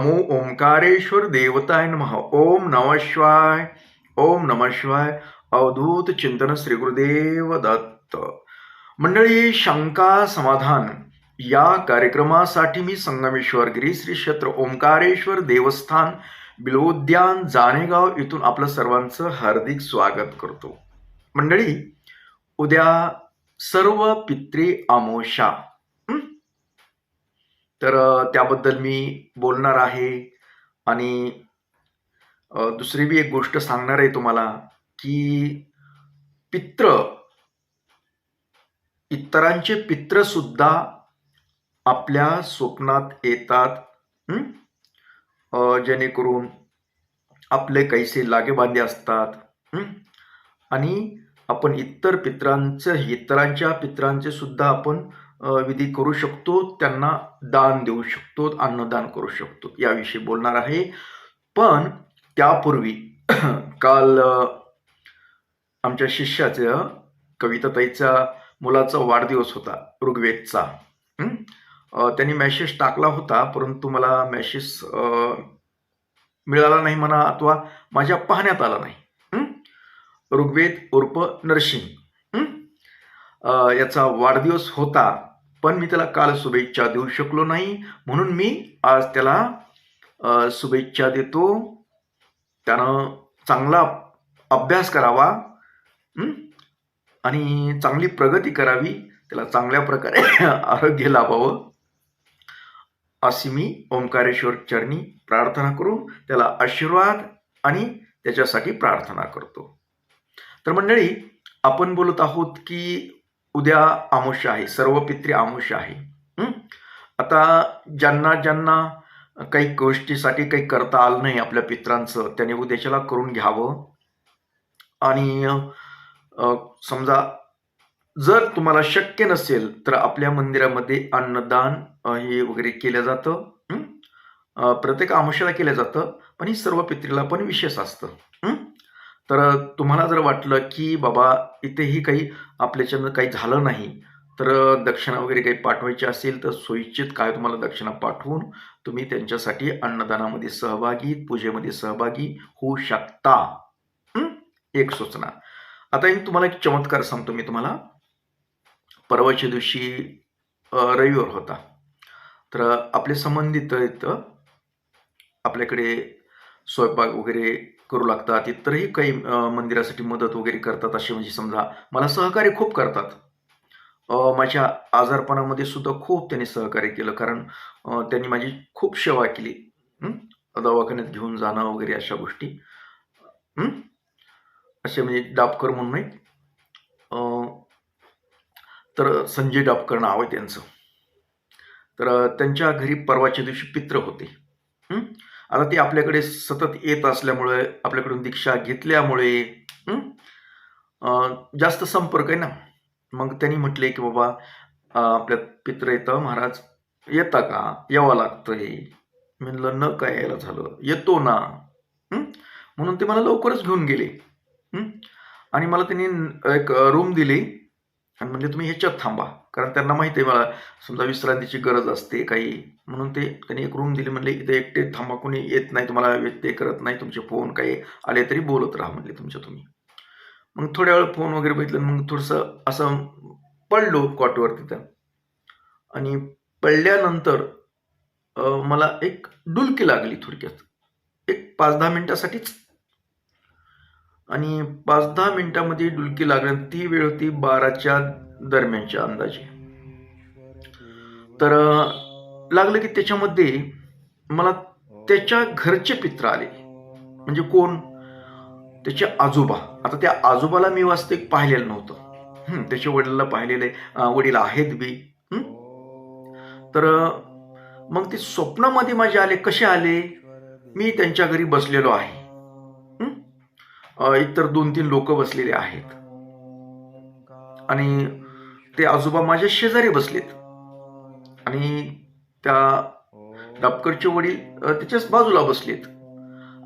नमो ओंकारेश्वर देवताय नमः. ओम नमः शिवाय. ओम नमः शिवाय. अवधूत चिंतन श्री गुरुदेव दत्त. मंडळी शंका समाधान. या कार्यक्रमासाठी मी संगमेश्वर गिरी श्री क्षेत्र ओंकारेश्वर देवस्थान बिलोद्यान जानेगाव इथून आपलं सर्वांचं हार्दिक स्वागत करतो. मंडळी उद्या सर्व पित्री अमोषा तर त्याबद्दल मी बोलणार आहे. आणि दुसरी बी एक गोष्ट सांगणार आहे तुम्हाला की पित्र इतरांचे पित्र सुद्धा आपल्या स्वप्नात येतात जेणेकरून आपले कैसे लागेबांधे असतात आणि आपण इतर पित्रांचं इतरांच्या पित्रांचे सुद्धा आपण विधी करू शकतो त्यांना दान देऊ शकतो अन्नदान करू शकतो. याविषयी बोलणार आहे. पण त्यापूर्वी काल आमच्या शिष्याचं कविताताईचा मुलाचा वाढदिवस होता ऋग्वेदचा. त्यांनी मेसेज टाकला होता परंतु मला मेसेज मिळाला नाही म्हणा अथवा माझ्या पाहण्यात आला नाही. ऋग्वेद उर्फ नरसिंग याचा वाढदिवस होता. पण मी त्याला काल शुभेच्छा देऊ शकलो नाही. म्हणून मी आज त्याला शुभेच्छा देतो. त्यानं चांगला अभ्यास करावा आणि चांगली प्रगती करावी. त्याला चांगल्या प्रकारे आरोग्य लाभावं. अशी मी ओंकारेश्वर चरणी प्रार्थना करून त्याला आशीर्वाद आणि त्याच्यासाठी प्रार्थना करतो. तर मंडळी आपण बोलत आहोत की उद्या आमुष्य आहे सर्व पित्री आमुष्य आहे. आता ज्यांना ज्यांना काही गोष्टीसाठी काही करता आलं नाही आपल्या पित्रांचं त्याने उद्याच्याला करून घ्यावं. आणि समजा जर तुम्हाला शक्य नसेल तर आपल्या मंदिरामध्ये अन्नदान हे वगैरे केलं जातं. प्रत्येक आमुष्याला केलं जातं पण ही सर्व पित्रीला पण विशेष असतं. तर तुम्हाला जर वाटलं की बाबा इथेही काही आपल्याच्यानं काही झालं नाही तर दक्षिणा वगैरे काही पाठवायची असेल तर सोयीचित काय तुम्हाला दक्षिणा पाठवून तुम्ही त्यांच्यासाठी अन्नदानामध्ये सहभागी पूजेमध्ये सहभागी होऊ शकता. एक सूचना. आता एक तुम्हाला एक चमत्कार सांगतो मी तुम्हाला. परवाच्या दिवशी रविवार होता. तर आपले संबंधित इथं आपल्याकडे स्वयंपाक वगैरे करू लागतात इतरही काही मंदिरासाठी मदत वगैरे करतात असे म्हणजे समजा मला सहकार्य खूप करतात. माझ्या आजारपणामध्ये सुद्धा खूप त्यांनी सहकार्य केलं कारण त्यांनी माझी खूप सेवा केली. दवाखान्यात घेऊन जाणं वगैरे अशा गोष्टी. असे म्हणजे डापकर म्हणून नाही तर संजय डापकर नाव आहे त्यांचं. तर त्यांच्या घरी परवाच्या दिवशी पित्र होते. आता ते आपल्याकडे सतत येत असल्यामुळे आपल्याकडून दीक्षा घेतल्यामुळे जास्त संपर्क आहे ना? मग त्यांनी म्हटले की बाबा आपल्या पित्र येतं महाराज येता का? यावं लागतंय म्हणलं न काय यायला झालं? येतो ना. म्हणून ते मला लवकरच घेऊन गेले. आणि मला त्यांनी एक रूम दिली. आणि म्हणजे तुम्ही ह्याच्यात थांबा. कारण त्यांना माहिती आहे मला समजा विश्रांतीची गरज असते काही म्हणून ते त्यांनी एक रूम दिली म्हणले इथे एकटे थांबा कोणी येत नाही तुम्हाला व्यत्यय करत नाही तुमचे फोन काही आले तरी बोलत राहा म्हणले तुमच्या तुम्ही. मग थोड्या वेळ फोन वगैरे बघितलं मग थोडंसं असं पडलो कॉटवर तिथं आणि पडल्यानंतर मला एक डुलकी लागली थोडक्यात. एक पाच दहा मिनिटासाठीच. आणि पाच दहा मिनिटामध्ये डुलकी लागली ती वेळ होती बाराच्या दरम्यानच्या अंदाजे. तर लागलं की त्याच्यामध्ये मला त्याच्या घरचे पित्र आले. म्हणजे कोण? त्याचे आजोबा. आता त्या आजोबाला मी वास्तविक पाहिलेलं नव्हतं. त्याच्या वडिलाला पाहिलेले वडील आहेत बी. तर मग ते स्वप्नामध्ये माझे आले. कसे आले? मी त्यांच्या घरी बसलेलो आहे. इतर दोन तीन लोक बसलेले आहेत. आणि ते आजोबा माझ्या शेजारी बसलेत. आणि त्या डापकरचे वडील त्याच्याच बाजूला बसलेत.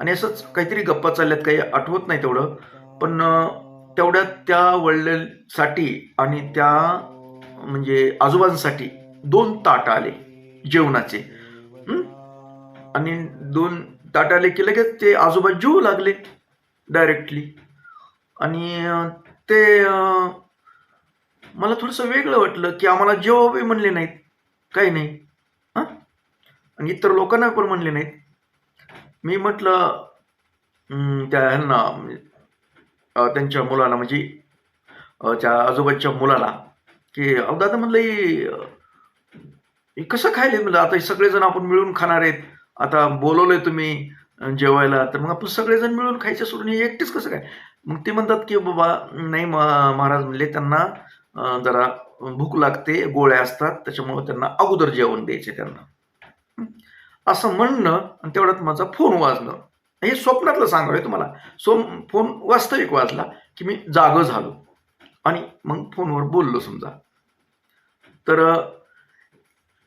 आणि असंच काहीतरी गप्पा चालल्यात काही आठवत नाही तेवढं. पण तेवढ्यात त्या वडिलांसाठी आणि त्या म्हणजे आजोबांसाठी दोन ताट आले जेवणाचे. आणि दोन ताट आले की लगेच ते आजोबा जेवू लागले डायरेक्टली. आणि ते मला थोडंसं वेगळं वाटलं की आम्हाला जेवावे म्हणले नाहीत काही नाही. हां? आणि इतर लोकांना पण म्हणले नाहीत. मी म्हटलं त्या ह्यांना त्यांच्या मुलाला म्हणजे त्या आजोबाच्या मुलाला की अहो दादा म्हणलं हे कसं खायले? म्हणलं आता हे सगळेजण आपण मिळून खाणार आहेत. आता बोलवलंय तुम्ही जेवायला. तर मग आपण सगळेजण मिळून खायचं सोडून हे एकटेच कसं काय? मग ते म्हणतात की बाबा नाही म- महाराज म्हणले त्यांना जरा भूक लागते गोळ्या असतात त्याच्यामुळे त्यांना अगोदर जेवण द्यायचे त्यांना. असं म्हणणं आणि तेवढ्यात माझा फोन वाजलं. हे स्वप्नातलं सांगावे तुम्हाला. सो फोन वास्तविक वाजला की मी जागं झालो. आणि मग फोनवर बोललो समजा. तर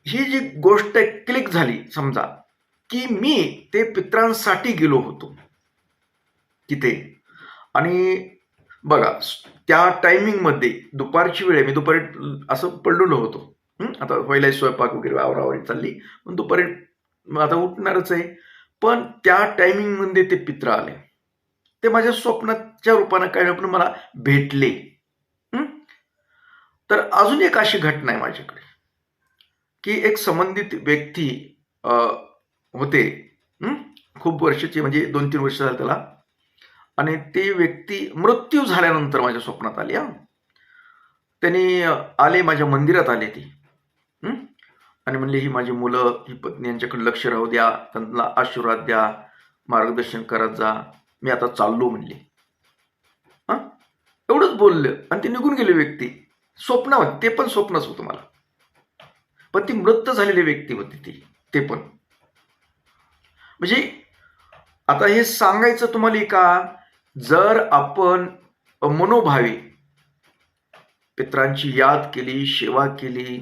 ही जी गोष्ट क्लिक झाली समजा की मी ते पित्रांसाठी गेलो होतो. तिथे. आणि बघा त्या टायमिंगमध्ये दुपारची वेळ आहे. मी दुपारी असं पडलेलो होतो आता पहिला स्वयंपाक वगैरे आवरावरी चालली. पण दुपारी मग आता उठणारच आहे. पण त्या टायमिंगमध्ये ते पित्र आले. ते माझ्या स्वप्नाच्या रूपानं काय पण मला भेटले. तर अजून एक अशी घटना आहे माझ्याकडे. की एक संबंधित व्यक्ती होते. खूप वर्षाची म्हणजे दोन तीन वर्ष झाली त्याला. आणि ती व्यक्ती मृत्यू झाल्यानंतर माझ्या स्वप्नात आली हा. त्यांनी आले माझ्या मंदिरात आले ती. आणि म्हणले ही माझी मुलं ही पत्नी यांच्याकडे लक्ष राहू द्या त्यांना आशीर्वाद द्या मार्गदर्शन करत जा. मी आता चाललो म्हणले. हां? एवढंच बोललं आणि ते निघून गेले व्यक्ती. स्वप्नावर ते पण स्वप्नच होतं मला. पण ती मृत झालेली व्यक्ती होती ती ते पण. म्हणजे आता हे सांगायचं तुम्हाला का? जर आपण मनोभावे पित्रांची याद केली सेवा केली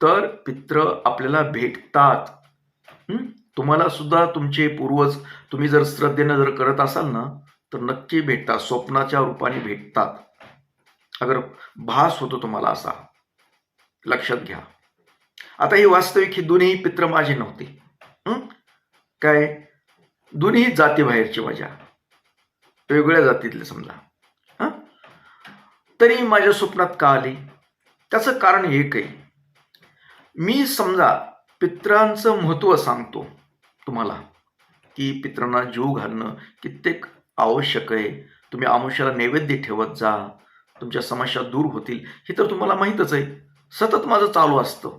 तर पित्र आपल्याला भेटतात. तुम्हाला सुद्धा तुमचे पूर्वज तुम्ही जर श्रद्धेनं जर करत असाल ना तर नक्की भेटतात स्वप्नाच्या रूपाने भेटतात. अगर भास होतो तुम्हाला असा लक्षात घ्या. आता ही वास्तविक ही दोन्ही पित्र माझे नव्हते. काय? दोन्ही जातीबाहेरची माझ्या वेगवेगळ्या जातीतले समजा. हां? तरी माझ्या स्वप्नात का आली? त्याचं कारण एक आहे मी समजा पित्रांचं महत्त्व सांगतो तुम्हाला की पित्रांना जीव घालणं कित्येक आवश्यक आहे. तुम्ही आमुष्याला नैवेद्य ठेवत जा. तुमच्या समस्या दूर होतील. हे तर तुम्हाला माहीतच आहे. सतत माझं चालू असतं.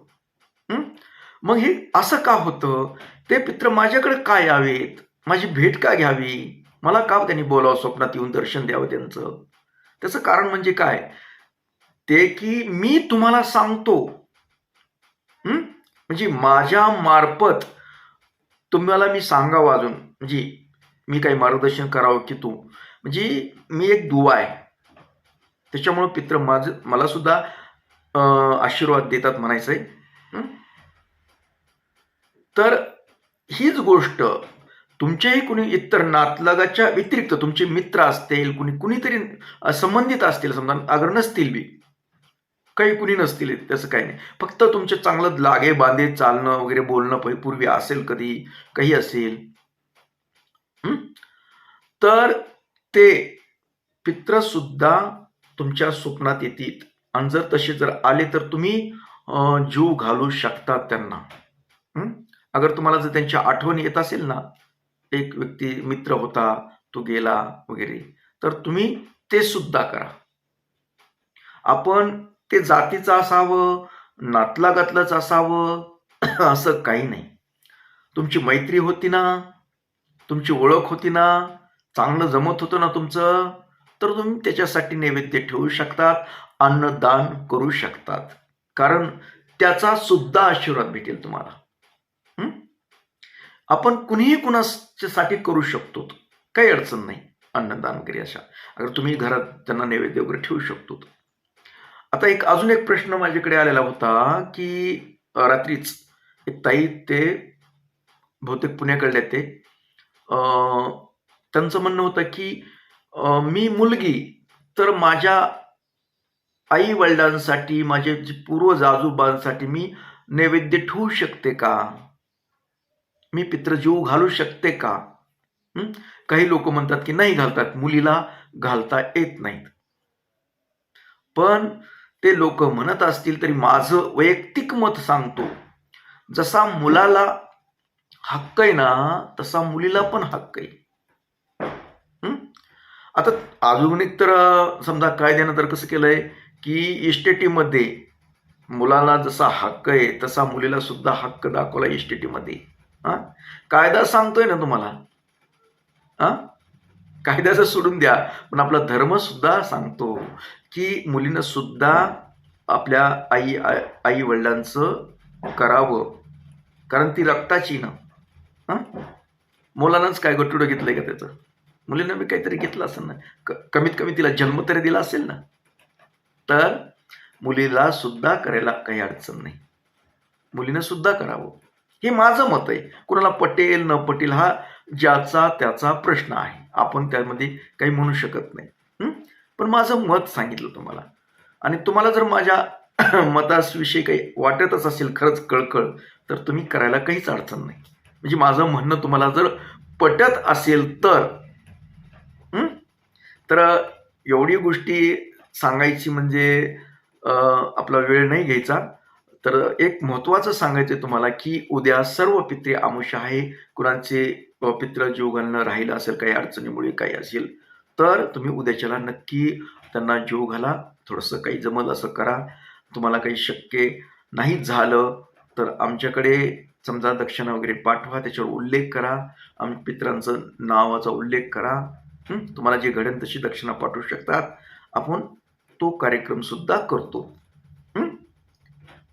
मग हे असं का होतं? ते पित्र माझ्याकडे काय यावेत? माझी भेट का घ्यावी? मला का हो त्यांनी बोलावं स्वप्नात येऊन दर्शन द्यावं त्यांचं? त्याचं कारण म्हणजे काय? ते की मी तुम्हाला सांगतो. म्हणजे माझ्या मार्फत तुम्हाला मी सांगावं अजून. म्हणजे मी काही मार्गदर्शन करावं की तू? म्हणजे मी एक दुवा आहे. त्याच्यामुळं पित्र माझं मला सुद्धा आशीर्वाद देतात म्हणायचं आहे तर हीच गोष्ट तुमच्याही कुणी इतर नातलगाच्या व्यतिरिक्त तुमचे मित्र असतील कुणी कुणीतरी संबंधित असतील समजा अगर नसतील बी. काही कुणी नसतील त्याचं काही नाही. फक्त तुमचे चांगलं लागे बांधे चालणं वगैरे बोलणं पूर्वी असेल कधी काही असेल. तर ते पित्र सुद्धा तुमच्या स्वप्नात येतील. आणि जर तसे जर आले तर तुम्ही जीव घालू शकता त्यांना. अगर तुम्हाला जर त्यांच्या आठवण येत असेल ना एक व्यक्ती मित्र होता तो गेला वगैरे. तर तुम्ही ते सुद्धा करा. आपण ते जातीचं असावं नातलागातलंच असावं असं काही नाही. तुमची मैत्री होती ना तुमची ओळख होती ना चांगलं जमत होतं ना तुमचं तर तुम्ही त्याच्यासाठी नैवेद्य ठेवू शकतात अन्नदान करू शकतात. कारण त्याचा सुद्धा आशीर्वाद भेटेल तुम्हाला. आपण कुणीही कुणासाठी करू शकतो काही अडचण नाही अन्नदान वगैरे अशा. अगर तुम्ही घरात त्यांना नैवेद्य वगैरे ठेवू शकतो. आता एक अजून एक प्रश्न माझ्याकडे आलेला होता की रात्रीच एक ताई ते बहुतेक पुण्याकडले ते. त्यांचं म्हणणं होतं की मी मुलगी तर माझ्या आई वडिलांसाठी माझे जे पूर्वज आजोबांसाठी मी नैवेद्य ठेवू शकते का? मी पित्रजीव घालू शकते का? काही लोक म्हणतात की नाही घालतात. मुलीला घालता येत नाहीत. पण ते लोक म्हणत असतील तरी माझं वैयक्तिक मत सांगतो. जसा मुलाला हक्क आहे ना तसा मुलीला पण हक्क आहे. आता अजून एक तर समजा कायद्यानं तर कसं केलंय की इस्टेटीमध्ये मुलाला जसा हक्क आहे तसा मुलीला सुद्धा हक्क दाखवला इस्टेटीमध्ये हा? कायदा सांगतोय ना तुम्हाला. हा? कायद्याचं सोडून द्या पण आपला धर्म सुद्धा सांगतो की मुलीनं सुद्धा आपल्या आई आई वडिलांचं करावं. कारण ती रक्ताची ना. हा? मुलानंच काय गटुडं घेतलंय का त्याचं? मुलीनं मी काहीतरी घेतलं असेल ना. क- कमीत कमी तिला जन्म तरी दिला असेल ना. तर मुलीला सुद्धा करायला काही अडचण नाही. मुलीनं सुद्धा करावं. हे माझं मत आहे. कुणाला पटेल न पटेल हा ज्याचा त्याचा प्रश्न आहे. आपण त्यामध्ये काही म्हणू शकत नाही. पण माझं मत सांगितलं तुम्हाला. आणि तुम्हाला जर माझ्या मताविषयी काही वाटतच असेल खरंच कळकळ तर तुम्ही करायला काहीच अडचण नाही. म्हणजे माझं म्हणणं तुम्हाला जर पटत असेल तर तर एवढी गोष्टी सांगायची म्हणजे आपला वेळ नाही घ्यायचा. तर एक महत्त्वाचं सांगायचं आहे तुम्हाला की उद्या सर्व पित्रे आमुष आहे. कुणाचे पित्र जीव घालणं राहिलं असेल काही अडचणीमुळे काही असेल तर तुम्ही उद्याच्याला नक्की त्यांना जीव घाला. थोडंसं काही जमल असं करा. तुम्हाला काही शक्य नाही झालं तर आमच्याकडे समजा दक्षिणा वगैरे पाठवा. त्याच्यावर उल्लेख करा. आम पित्रांचं नावाचा उल्लेख करा. तुम्हाला जे घडेल तशी दक्षिणा पाठवू शकतात. आपण तो कार्यक्रम सुद्धा करतो.